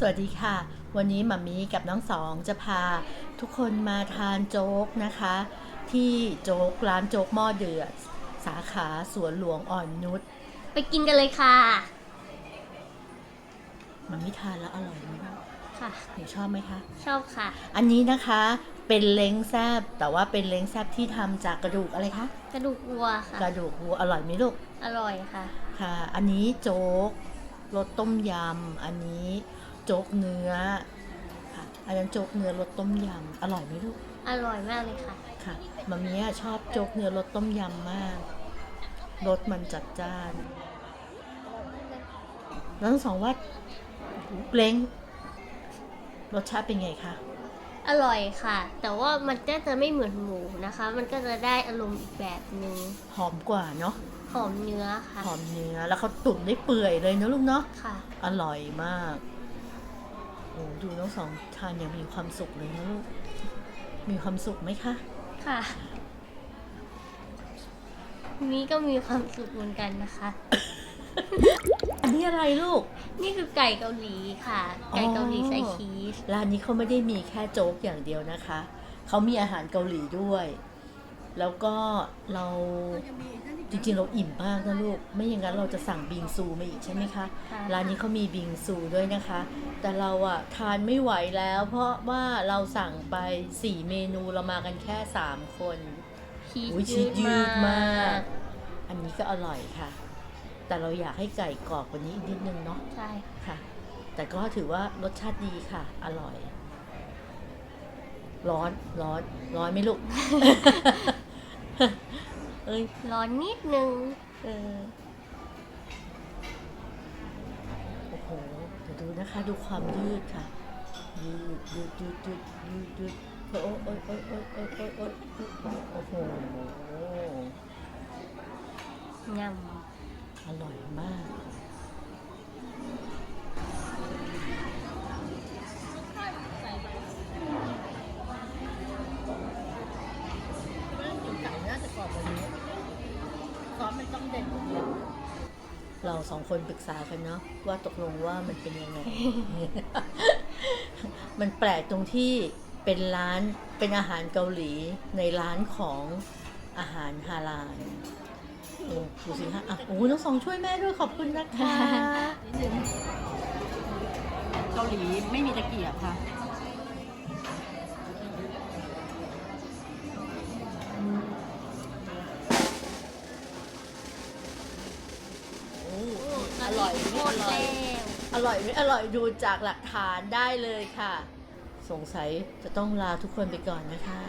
สวัสดีค่ะ วันนี้มัมมี่กับน้องสองจะพาทุกคนมาทานโจ๊กนะคะ ที่โจ๊กร้านโจ๊กหม้อเดือด สาขาสวนหลวงอ่อนนุชไปกินกันเลยค่ะมัมมี่ทานแล้วอร่อยไหมคะค่ะหนูชอบไหมคะ ชอบค่ะ อันนี้นะคะเป็นเล้งแซบแต่ว่าเป็นเล้งแซบที่ทำจากกระดูกอะไรคะกระดูกวัวค่ะกระดูกวัวอร่อยไหมลูกอร่อยค่ะ ค่ะ อันนี้โจ๊กรสต้มยำอันนี้ โจ๊กเนื้อค่ะอันนั้นโจ๊กเนื้อรสต้มยำอร่อยไหมลูกอร่อยมากเลยค่ะ ค่ะมามีอะชอบโจ๊กเนื้อรสต้มยำมากรสมันจัดจ้านแล้วทั้งสองว่าเล้งรสชาติเป็นไงคะอร่อยค่ะ แต่ว่ามันก็จะไม่เหมือนหมูนะคะ มันก็จะได้อารมณ์อีกแบบหนึ่งหอมกว่าเนาะหอมเนื้อค่ะ หอมเนื้อแล้วเขาตุ๋นได้เปื่อยเลยนะลูกเนาะค่ะ อร่อยมากโอ้ดูน้องสองทานอย่างมีความสุขเลยนะลูก มีความสุขไหมคะ ค่ะ นี้ก็มีความสุขเหมือนกันนะคะ อันนี้อะไรลูก นี่คือไก่เกาหลีค่ะ ไก่เกาหลีใส่ชีส ร้านนี้เขาไม่ได้มีแค่โจ๊กอย่างเดียวนะคะ เขามีอาหารเกาหลีด้วย แล้วก็เราจริงๆ เราอิ่มมากนะลูก ไม่อย่างนั้นเราจะสั่งบิงซูมาอีกใช่ไหมคะค่ะร้านนี้เขามีบิงซูด้วยนะคะ แต่เราอะทานไม่ไหวแล้ว เพราะว่าเราสั่งไป 4 เมนูเรามากันแค่ 3 คนชีสอุ๊ยชีสยืยืดดมามากกอันนี้ก็อร่อยค่ะ แต่เราอยากให้ไก่กรอบกว่านี้อีกนิดนึงเนาะ ใช่ค่ะ แต่ก็ถือว่ารสชาติดีค่ะ อร่อย ร้อนร้อนร้อนไหมลูก เอ้ยร้อนนิดนึง เออโอ้โหเดี๋ยวดูนะคะ ดูความยืดค่ะ ยืดยืดยืดยืดยืดยืดโอ้ยโอ้ยโอ้ยโอ้ยโอ้ยโอ้ยโอ้ยโอ้โหยอร่อยมาก เราสองคนปรึกษากันเนาะว่าตกลงว่ามันเป็นยังไง มันแปลกตรงที่เป็นร้านเป็นอาหารเกาหลีในร้านของอาหารฮาลาลโอ้ดูสิฮะอะโอ้น้องสองช่วยแม่ด้วยขอบคุณนะคะ นิดนึงเกาหลีไม่มีตะเกียบค่ะ อร่อยไม่อร่อยอร่อยไม่อร่อยดูจากหลักฐานได้เลยค่ะ สงสัยจะต้องลาทุกคนไปก่อนนะคะ